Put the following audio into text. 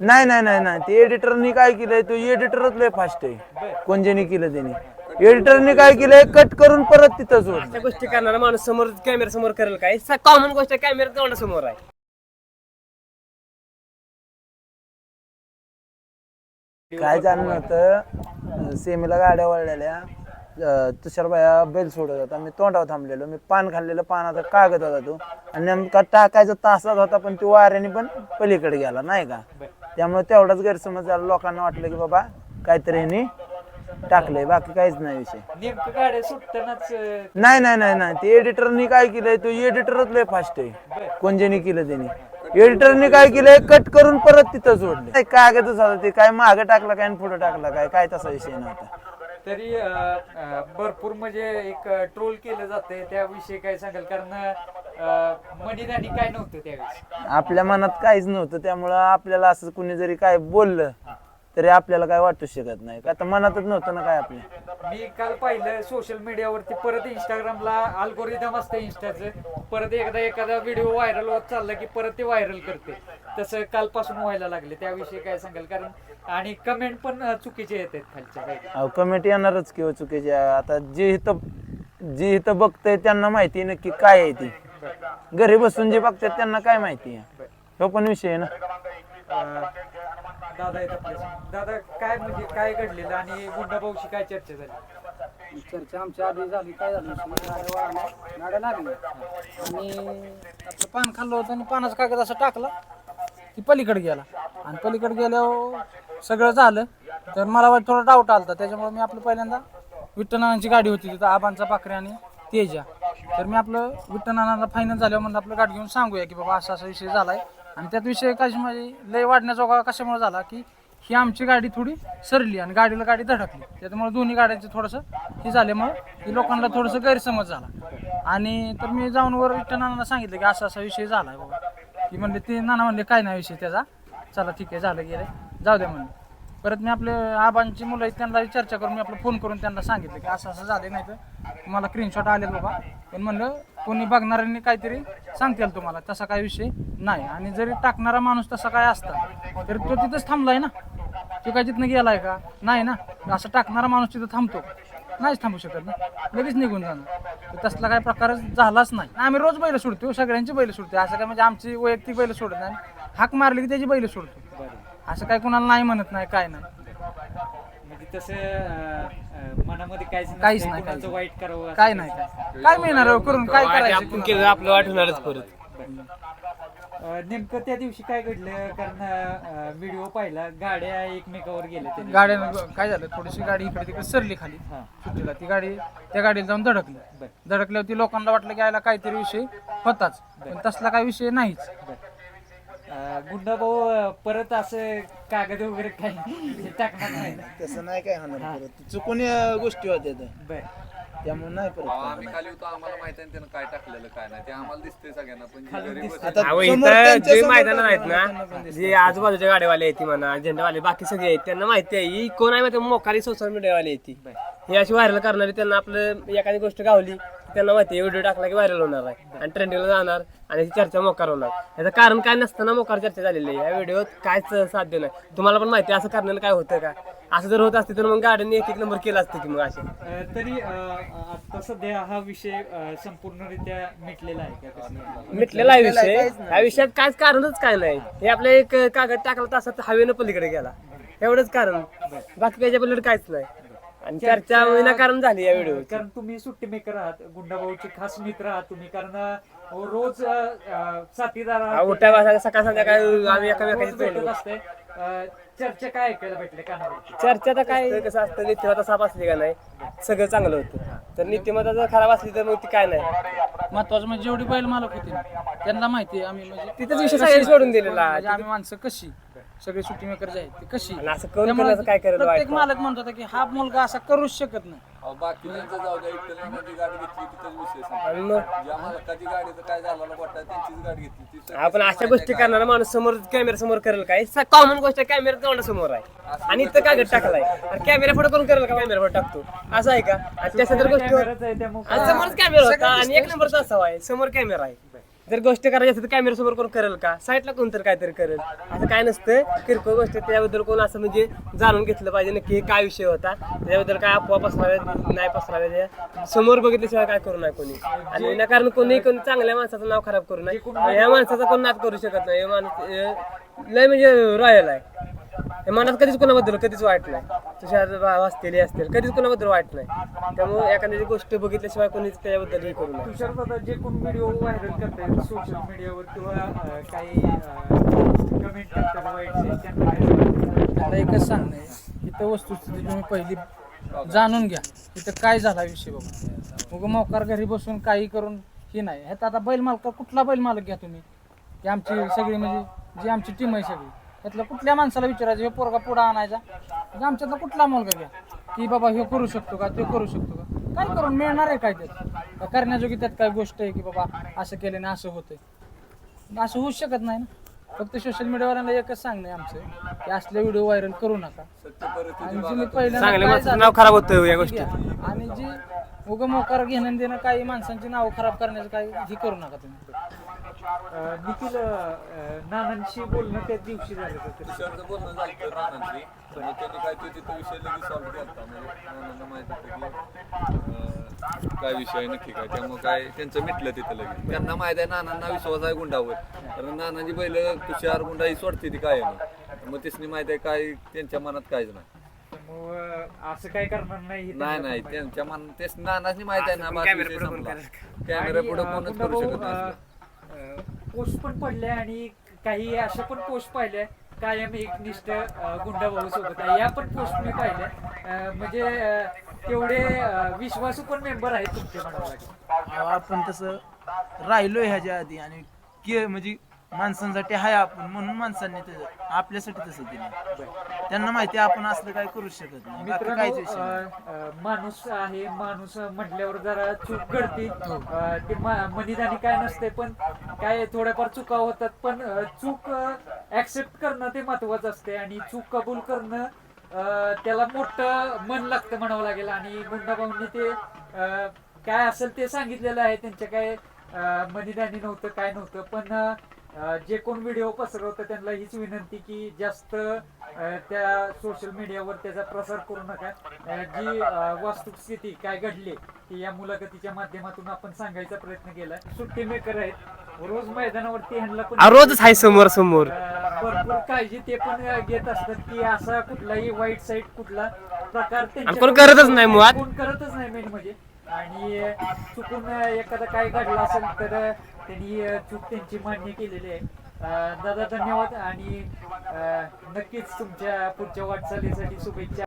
नाही नाही नाही नाही. ते एडिटरनी काय केलंय? तो एडिटरच लय फास्ट आहे. कोणजेनी केलं त्याने? एडिटरनी काय केलंय? कट करून परत तिथं अशा गोष्टी करणारा माणूस समोर कॅमेरा समोर करेल काय? कॉमन गोष्ट कॅमेरा तोंडा समोर आहे. काय झालं नव्हतं सेमीला गाड्या वळलेल्या. अं, तुषारबाया बैल सोडत होता. मी तोंडावर थांबलेलो. मी पान खाल्लेलं. पानाचा कागद होता तो. आणि नेमका टाकायचा तासाच होता पण तो वाऱ्याने पण पलीकडे गेला. नाही का? त्यामुळे तेवढाच गैरसमज झाला. लोकांना वाटलं की बाबा काहीतरी ह्यांनी टाकलंय. बाकी काहीच नाही विषय. नेमकं गाड्या सुटतानाच अं, नाही नाही नाही नाही. ते एडिटरनी काय केलंय? तो एडिटरच लय फास्ट आहे. कोणजेनी केलं त्याने. एडिटरनी काय केलंय? कट करून परत तिथं सोडले काय कागदच होता ते? काय मागे टाकला काय पुढे टाकला काय? काय तसा विषय नव्हता तरी अं, अं, भरपूर म्हणजे एक ट्रोल केलं जातंय. त्याविषयी काय सांगाल? कारण काय नव्हतं त्यावेळेस? आपल्या मनात काहीच नव्हतं त्यामुळं आपल्याला असं कुणी जरी काय बोललं तरी आपल्याला काय वाटू शकत नाही. का तर मनातच नव्हतं ना काय आपल्या? मी काल पाहिलं सोशल मीडियावरती परत इंस्टाग्रामला अल्गोरिदम असतं इंस्टाचं परत एकदा एखादा व्हिडिओ व्हायरल होत चालला की परत ते व्हायरल करते. तसं कालपासून व्हायला लागले. त्याविषयी काय सांगाल? कारण आणि कमेंट पण अं, चुकीचे येत आहेत खालच्या काही अहो कमेंट येणारच किंवा चुकीचे. आता जे इथं जे इथं बघतंय त्यांना माहिती आहे नक्की काय आहे ती. घरी बसून जे बघतात त्यांना काय माहिती आहे? तो पण विषय आहे ना. अं, दादा येत आपल्या दादा काय म्हणजे काय घडलेलं आणि गुंडाभाऊशी काय चर्चा झाली? चर्चा आमच्या आधी झाली काय झालं? गाड्या लागल्या. आणि आपलं पान खाल्लं होतं आणि पानाचा कागद असं टाकला. ती पलीकडे गेला. आणि पलीकडे गेल्यावर सगळं झालं. तर मला वाट थोडा डाऊट आला त्याच्यामुळे मी आपलं पहिल्यांदा विठ्ठलनानांची गाडी होती तिथं आबांचा पाखरे आणि तेजा. तर मी आपलं विठ्ठनानाला फायनल झाल्यावर म्हणलं आपलं गाडी घेऊन सांगूया की बाबा असा असा विषय झाला आहे आणि त्यात विषय कशी माझी म्हणजे लय वाढण्याजोगा कशामुळे झाला की ही आमची गाडी थोडी सरली आणि गाडीला गाडी धडकली. त्याच्यामुळे दोन्ही गाड्यांचं थोडंसं हे झाल्यामुळे की लोकांना थोडंसं गैरसमज झाला. आणि तर मी जाऊन वर विठ्ठनानाला सांगितलं की असा असा विषय झाला आहे बाबा. की म्हणले ते नाना म्हणले काय नाही विषय त्याचा. चला ठीक आहे झालं गेलं जाऊ द्या म्हणले. परत मी आपले आबांची मुलं आहेत त्यांना चर्चा करून मी आपलं फोन करून त्यांना सांगितलं की असं असं झालं नाही तर मला स्क्रीनशॉट आले बाबा. पण म्हणलं कोणी बघणाऱ्यांनी काहीतरी सांगतील तुम्हाला तसा काही विषय नाही. आणि जरी टाकणारा माणूस तसा काय असता तरी तो तिथंच थांबलाय ना. तो काय तिथनं गेलाय का? नाही ना. असं टाकणारा माणूस तिथं थांबतो. नाहीच थांबू शकत ना. लगेच निघून जाणार. तसला काही प्रकार झालाच नाही. आम्ही रोज बैल सोडतो हो, सगळ्यांची बैल सोडतो असं काय म्हणजे आमची वैयक्तिक बैल सोडत नाही. हाक मारली की त्याची बैल सोडतो. असं काय कोणाला नाही म्हणत नाही काय नाही. म्हणजे तसं अं, अं, मनामध्ये काहीच नसतंय, काहीच नाही, कुणाचं काहीच वाईट करावं काय नाही. काय काय मिळणार हो करून? काय करायचं? आपण केलं आपलं वाटणारच परत. अं, नेमकं त्या दिवशी काय घडलं? कारण व्हिडिओ पाहिला गाड्या एकमेकावर गेल्या. गाड्यानं काय झालं? थोडीशी गाडी इकडे तिकडे सरली खाली. हा. सुट्टीला. ती गाडी त्या गाडीला जाऊन धडकली. धडकल्यावर ती लोकांना वाटलं की यायला काहीतरी विषय होताच. पण तसला काही विषय नाहीच. गुंडाभाऊ अं, परत असं कागद वगैरे काही टाकणार नाही? तसं नाही काय होणार परत चुकून गोष्टी होत्या त्या. बर त्यामुळे नाही परत आम्ही खाली होतो आम्हाला माहीत आहे त्यानं काय टाकलेलं काय नाही ते आम्हाला दिसतंय सगळ्यांना पण जे खालून घरी दिसतंय. बसले- आता अहो समोर इथं त्यांच्या जे समोर मैदान आहेत पण ना दिसतं. जे आजूबाजूच्या गाड्यावाले आहेत ती म्हणा झेंडावाले बाकी सगळे आहेत त्यांना माहिती आहे ही कोण आहे माहिती? मोकारी सोशल मीडियावाले आहेत ती हे अशी व्हायरल करणारी त्यांना आपलं एखादी गोष्ट गावली त्यांना माहिती आहे व्हिडिओ टाकला की व्हायरल होणार आहे. आणि ट्रेंडिंगला जाणार आणि ती चर्चा मोकार होणार. याचं कारण काय नसताना मोकार चर्चा झालेली आहे. या व्हिडिओत कायच साध्य नाही. तुम्हाला पण माहिती असं करण्याला काय होतं का? असं जर होत असते तर मग गाड्यांनी एक एक नंबर केला असतं की मग असे. तरी आता सध्या हा विषय संपूर्णरित्या मिटलेला आहे का? मिटलेला आहे विषय. या विषयात कायच कारणच काय नाही. हे आपल्या एक कागद टाकला तसं हवेनं पलीकडे गेला. एवढंच कारण. बाकी त्याच्या पलीकडे काहीच नाही. आणि चर्चा विनाकारण झाली या व्हिडिओ कारण तुम्ही सुट्टी मेकर आहात गुंडाभाऊचे खास मित्र आहात तुम्ही कारण अं, रोज अं, साथीदार आहात. उठ्या बसा सकाळ संध्याकाळी आम्ही रोज एकामेकाची भेटत असते. अं, चर्चा काय ऐकायला भेटले कानावरती? चर्चा तर काय कसं असतं नीतिमत्ता साफ असली का नाही सगळं चांगलं होतं. तर नीतिमत्ता जर खराब असली तर मग ती काय नाही. महत्वाचं म्हणजे जेवढी बैल मालक होती ना, त्यांना माहिती आहे आम्ही म्हणजे तिथंच विषय सगळ्यांनी सोडून दिलेला. म्हणजे आम्ही माणसं कशी? सगळे सुट्टी मेकर जे आहेत ते कशी? आणि असं करून त्यामुळे केलं तर काय करेल प्रत्येक? मालक म्हणत होता की हा मुलगा असा करूच शकत नाही. अहो, बाकीच्यांचं जाऊ द्या इकडे जी गाडी घेतली तिथंच विषय संपला. आणि मग? ज्या मालकाची गाडीचं काय झालं वाटतं त्यांचीच गाडी घेतली ती सगळी आपण अशा गोष्टी करणारा माणूस समोर कॅमेरा समोर करेल काय? कॉमन गोष्ट कॅमेरा तोंडा समोर आहे. आणि इथं कागद टाकलाय. आणि कॅमेरा फोटो करून करेल का? कॅमेरा फोटो टाकतो. असं आहे का? आणि त्या सदर गोष्टी समोरच कॅमेरा होता. आणि एक नंबरचा असावा आहे. समोर कॅमेरा आहे. जर गोष्ट करायची असेल तर कॅमेरा समोर कोण करेल का? साईडला कोणतरी काहीतरी करेल. असं काय नसतं. किरकोळ गोष्ट आहे, त्याबद्दल कोण असं म्हणजे जाणून घेतलं पाहिजे नक्की. हे काय विषय होता? त्याबद्दल काय अफवा पसराव्यात नाही पसराव्यात या समोर बघितल्याशिवाय काय करू नये कोणी. आणि कारण कोणी कोणी चांगल्या माणसाचं नाव खराब करू नये. या माणसाचा कोण नाद करू शकत नाही. हे माणूस लय म्हणजे रॉयल आहे. हे मनात कधीच कोणाबद्दल कधीच वाईट नाही. तुषार वाचलेली असतील कधीच कोणाबद्दल वाईट नाही. त्यामुळे एखाद्याची गोष्ट बघितल्याशिवाय कोणीच त्याबद्दल हे करू नये. तुषार दादा जे कोण व्हिडिओ व्हायरल करतायत सोशल मीडियावर किंवा काही कमेंट करतात वाईट एकच सांगणं आहे. इथं वस्तुस्थिती तुम्ही पहिली जाणून घ्या. इथं काय झाला विषय बघा मग मोकार घरी बसून काही करून हे नाही. ह्यात आता बैल मालक कुठला बैल मालक घ्या तुम्ही? की आमची सगळी म्हणजे जी आमची टीम आहे सगळी. त्यातल्या कुठल्या माणसाला विचारायचं? हे पोरगा पुढं आणायचा? म्हणजे आमच्यातला कुठला मुलगा घ्या? की बाबा हे करू शकतो का? ते करू शकतो का? काय करून? मिळणार आहे काय त्यात? का करण्याजोगी त्यात काय गोष्ट आहे की बाबा असं केल्याने असं होतंय? असं होऊच शकत नाही ना. फक्त सोशल मीडियावाल्यांना एकच सांगणं आहे आमचं की असले व्हिडिओ व्हायरल करू नका. आणि चांगल्या माणसाचं झालं नाव खराब होतं या घ्या. गोष्टीत. आणि जी उग मोकार घेणं देणं काही माणसांची नाव खराब करण्याचं काही हे करू नका तुम्ही. अं, निखिल अं, नानांशी बोलणं त्याच दिवशी झालं होतं बोलणं झालं नानांशी. मग त्यांनी काय तो तिथं विषय लगेच सॉल्व्ह केला म्हणजे नानांना माहीत होतं की अं, काय विषय आहे नक्की काय. त्यामुळे काय त्यांचं मिटलं तिथं लगेच. त्यांना माहीत आहे नानांना विश्वास आहे गुंडावर. कारण नानांची बैल तुषार गुंडा ही सोडते ती काय मग तिसनी माहीत आहे काय त्यांच्या मनात काहीच नाही. त्यामुळं असं काय करणार नाही हे नाही त्यांना नाही. त्यांच्या मन तेच नानाची माहीत आहे ना बाकी कॅमेरा विषय संपला. कॅमेरा पुढे कोणच करू शकत नाही पोस्ट पण पडल्या आणि काही अशा पण पोस्ट पाहिल्या. कायम एकनिष्ठ गुंडा भाऊ सोबत आहे. या पण पोस्ट मी पाहिल्या. म्हणजे तेवढे विश्वासू पण मेंबर आहेत तुमचे म्हणावं लागेल आपण तसं राहिलोय ह्याच्या आधी आणि के म्हणजे माणसांसाठी हाय आपण म्हणून माणसांनी तसं आपल्यासाठी तसं दिलं त्यांना माहिती आहे आपण असलं काय करू शकत नाही बाकी मित्रांनो काहीच विषय नाही. अं, अं, माणूस आहे माणूस म्हटल्यावर जरा चूक घडते. अं, ते मा- मनीदानी काय नसते पण काय थोड्याफार चुका होतात पण अं, चूक ऍक्सेप्ट करणं ते महत्वाचं असते आणि चूक कबूल करणं अं, त्याला मोठं मन लागतं म्हणावं लागेल आणि गुंडाभाऊंनी ते अं, काय असेल ते सांगितलेलं आहे त्यांच्या काय मनीदानी नव्हतं काय नव्हतं पण अं, जे कोण व्हिडिओ पसरवतं त्यांना हीच विनंती की जास्त त्या सोशल मीडियावर त्याचा प्रसार करू नका. जी वास्तुस्थिती काय घडली ती या मुलाखतीच्या माध्यमातून आपण सांगायचा प्रयत्न केला. सुट्टी मेकर आहेत. रोज मैदानावरती ह्यांना पण रोजच आहे समोर समोर. भरपूर काळजी ते पण घेत असतात की असा कुठलाही वाईट साईड कुठला प्रकार आणि कोण करतच नाही मुळात. कोण करतच नाही मेन म्हणजे. आणि चुकून एखादा काय घडलं असेल तर त्यांनी चूक त्यांची मान्य केलेली आहे. दादा धन्यवाद आणि नक्कीच तुमच्या पुढच्या वाटचालीसाठी शुभेच्छा.